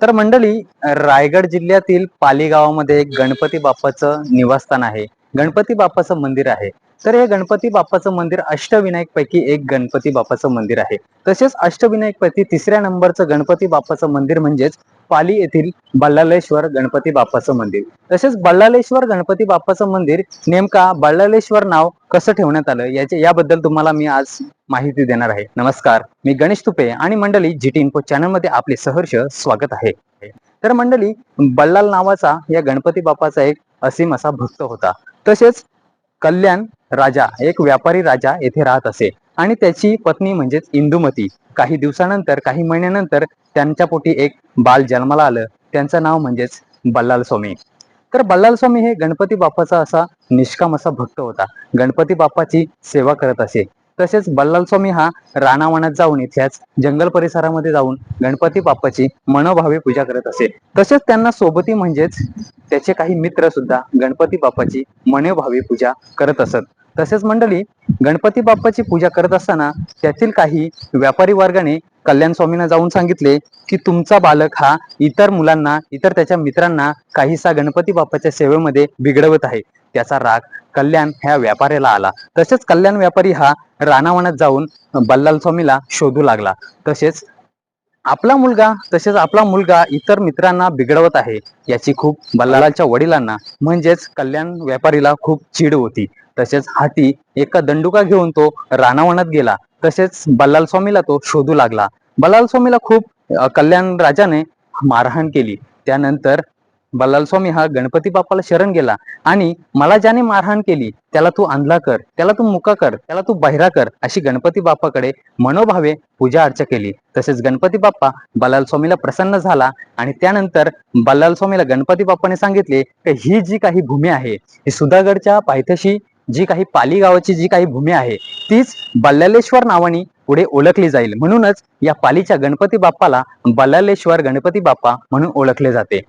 तर मंडळी रायगड जिल्ह्यातील पाली गावामध्ये एक गणपती बाप्पाचं निवासस्थान आहे. गणपती बाप्पाचं मंदिर आहे. तर हे गणपती बाप्पाचं मंदिर अष्टविनायक पैकी एक गणपती बाप्पाचं मंदिर आहे. तसेच अष्टविनायक पैकी तिसऱ्या नंबरचं गणपती बाप्पाचं मंदिर म्हणजेच पाली येथील बल्लालेश्वर गणपती बाप्पाचं मंदिर. तसेच बल्लालेश्वर गणपती बाप्पाचं मंदिर नेमका बल्लालेश्वर नाव कसं ठेवण्यात आलं याचे याबद्दल तुम्हाला मी आज माहिती देणार आहे. नमस्कार मी गणेश तुपे आणि मंडळी जी टी इन्फो चॅनलमध्ये आपले सहर्ष स्वागत आहे. तर मंडळी बल्लाल नावाचा या गणपती बाप्पाचा एक असीम असा भक्त होता. तसेच कल्याण राजा एक व्यापारी राजा येथे राहत असे. आणि त्याची पत्नी म्हणजेच इंदुमती. काही दिवसानंतर काही महिन्यानंतर त्यांच्या पोटी एक बाल जन्माला आलं. त्यांचं नाव म्हणजेच बल्लाल स्वामी. तर बल्लाल स्वामी हे गणपती बाप्पाचा असा निष्काम असा भक्त होता. गणपती बाप्पाची सेवा करत असे. तसेच बल्लाल स्वामी हा रानावनात जाऊन इथल्याच जंगल परिसरामध्ये जाऊन गणपती बाप्पाची मनोभावे पूजा करत असे. तसेच त्यांना सोबती म्हणजेच त्याचे काही मित्र सुद्धा गणपती बाप्पाची मनोभावे पूजा करत असत. तसेच मंडळी गणपती बाप्पाची पूजा करत असताना त्यातील काही व्यापारी वर्गाने कल्याण स्वामींना जाऊन सांगितले की तुमचा बालक हा इतर मुलांना इतर त्याच्या मित्रांना काहीसा गणपती बाप्पाच्या सेवेमध्ये बिघडवत आहे. त्याचा राग कल्याण ह्या व्यापाऱ्याला आला. तसेच कल्याण व्यापारी हा रानावनात जाऊन बल्लाल स्वामीला शोधू लागला. तसेच आपला मुलगा तसेच आपला मुलगा इतर मित्रांना बिघडवत आहे याची खूप बल्लालाच्या वडिलांना म्हणजेच कल्याण व्यापारीला खूप चीड होती. तसेच हाती एका दंडुका घेऊन तो रानावनात गेला. तसेच बल्लाल स्वामीला तो शोधू लागला. बल्लाल स्वामीला खूप कल्याण राजाने मारहाण केली. त्यानंतर बल्लाल स्वामी हा गणपती बाप्पाला शरण गेला. आणि मला ज्याने मारहाण केली त्याला तू अंधला कर त्याला तू मुका कर त्याला तू बहिरा कर अशी गणपती बाप्पाकडे मनोभावे पूजा अर्चा केली. तसेच गणपती बाप्पा बल्लाल स्वामीला प्रसन्न झाला आणि त्यानंतर बल्लाल स्वामीला गणपती बाप्पाने सांगितले की ही जी काही भूमी आहे ही सुधागडच्या पायथ्याशी जी काही पाली गावाची जी काही भूमी आहे तीच बल्लालेश्वर नावाने पुढे ओळखली जाईल. म्हणूनच या पालीच्या गणपती बाप्पाला बल्लालेश्वर गणपती बाप्पा म्हणून ओळखले जाते.